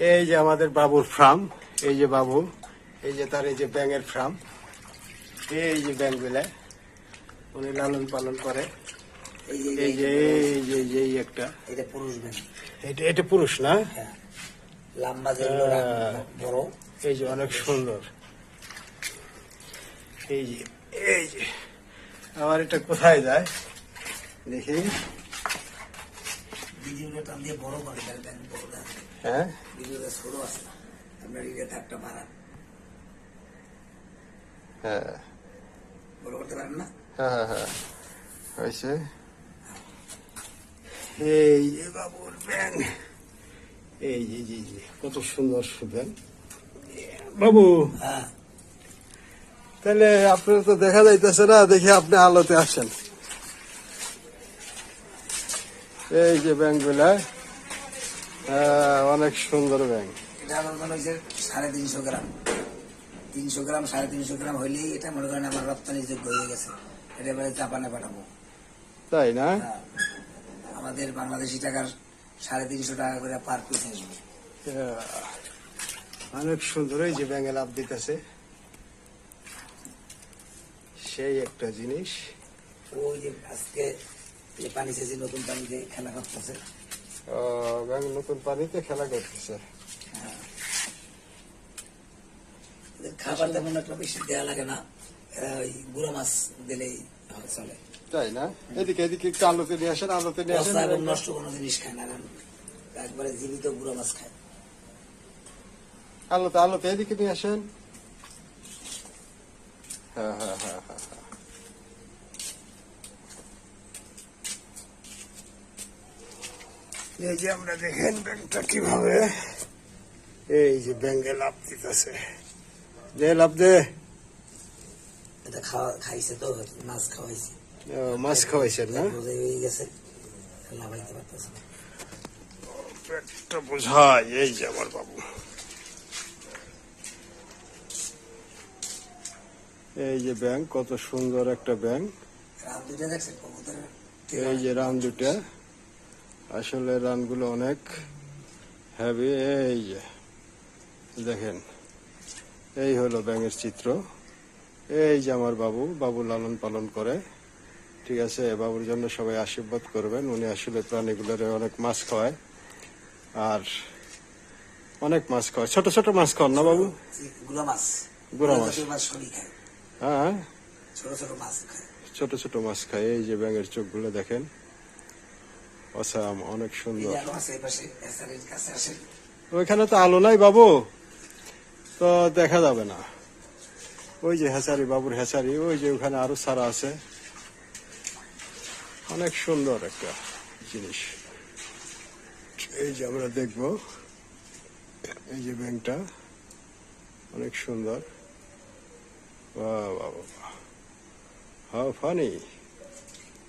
এই যে আমাদের বাবুর ফার্ম এই যে বাবু এই যে তার এই যে ব্যাঙের ফার্ম এই যে ব্যাঙগুলা উনি লালন পালন করে। এই যে এই যে এই একটা। এটা পুরুষ ব্যাং এটা এটা পুরুষ না? হ্যাঁ। লম্বা। বড়। এই যে অনেক সুন্দর। এই যে এই যে। আমার এটা কোথায় যায়? দেখি। ভিডিওটা টান দিয়ে বড় করে তার ব্যাং বড় দেয় হ্যাঁ? ভিডিওটা ছোট আছে আপনার এটা থাকটা বাড়ান। হ্যাঁ। বড় করতে পারেন না? হ্যাঁ হ্যাঁ হ্যাঁ। হয়েছে। এই যে বাবুর ব্যাং। এই যে জি জি কত সুন্দর ব্যাং। বাবু। হ্যাঁ। তাহলে আপনার তো দেখা যাইতেছে না দেখি আপনি আলোতে আসেন। এই যে ব্যাংকগুলা অনেক সুন্দর ব্যাংক। এটা আমার হয়েছে সাড়ে তিনশো গ্রাম। তিনশো গ্রাম সাড়ে তিনশো গ্রাম হইলেই এটা মনে করেন আমার হয়ে গেছে। এটা এবারে জাপানে পাঠাবো। তাই না? হ্যাঁ। আমাদের বাংলাদেশি টাকার সাড়ে তিনশো টাকা করে পার পিস আসবে। অনেক সুন্দর এই যে ব্যাঙে লাভ দিতেছে। সেই একটা জিনিস। ওই যে আজকে যে পানি সেচে নতুন পানিতে খেলা করতেছে। ব্যাঙ নতুন পানিতে খেলা করতেছে। খাবার তেমন একটা বেশি দেওয়া লাগে না। ওই গুঁড়ো মাছ দিলেই চলে। তাই না? এদিকে এদিকে একটু আলোতে নিয়ে আসেন আলোতে নিয়ে আসেন। এবং নষ্ট কোনো জিনিস খায় না কারণ একবারে জীবিত গুঁড়ো মাছ খায়। আলোতে আলোতে এদিকে নিয়ে আসেন। হ্যাঁ হ্যাঁ হ্যাঁ হ্যাঁ। এই যে আমরা দেখেন ব্যাংকটা কীভাবে এই যে ব্যাংকে লাভ দিতেছে। দে লাভ দে। এটা খাওয়া খাইছে তো মাছ খাওয়াইছে। মাছ খাওয়াইছেন না? হয়ে গেছে লাভাইতে পারতেছে পেটটা বোঝায় এই যে আমার বাবু। এই যে ব্যাংক কত সুন্দর একটা ব্যাংক। এই যে রান দুটা আসলে রানগুলো অনেক হ্যাভি এই যে দেখেন এই হলো ব্যাঙের চিত্র। এই যে আমার বাবু বাবু লালন পালন করে ঠিক আছে বাবুর জন্য সবাই আশীর্বাদ করবেন। উনি আসলে প্রাণীগুলোর অনেক মাছ খাওয়ায় আর অনেক মাছ খাওয়ায়। ছোট ছোট মাছ খাওয়ান না বাবু? গুঁড়ো মাছ। গুঁড়ো খায়। হ্যাঁ। ছোট ছোট মাছ খায়। ছোট ছোট মাছ খায়। এই যে ব্যাঙের চোখগুলো দেখেন অসাম অনেক সুন্দর। ওইখানে তো আলো নাই বাবু তো দেখা যাবে না। ওই যে হেসারি বাবুর হেসারি ওই যে ওখানে আরও সারা আছে। অনেক সুন্দর একটা জিনিস। এই যে আমরা দেখব এই যে ব্যাংকটা অনেক সুন্দর। বাহ বাহ বাহ হাউ ফানি।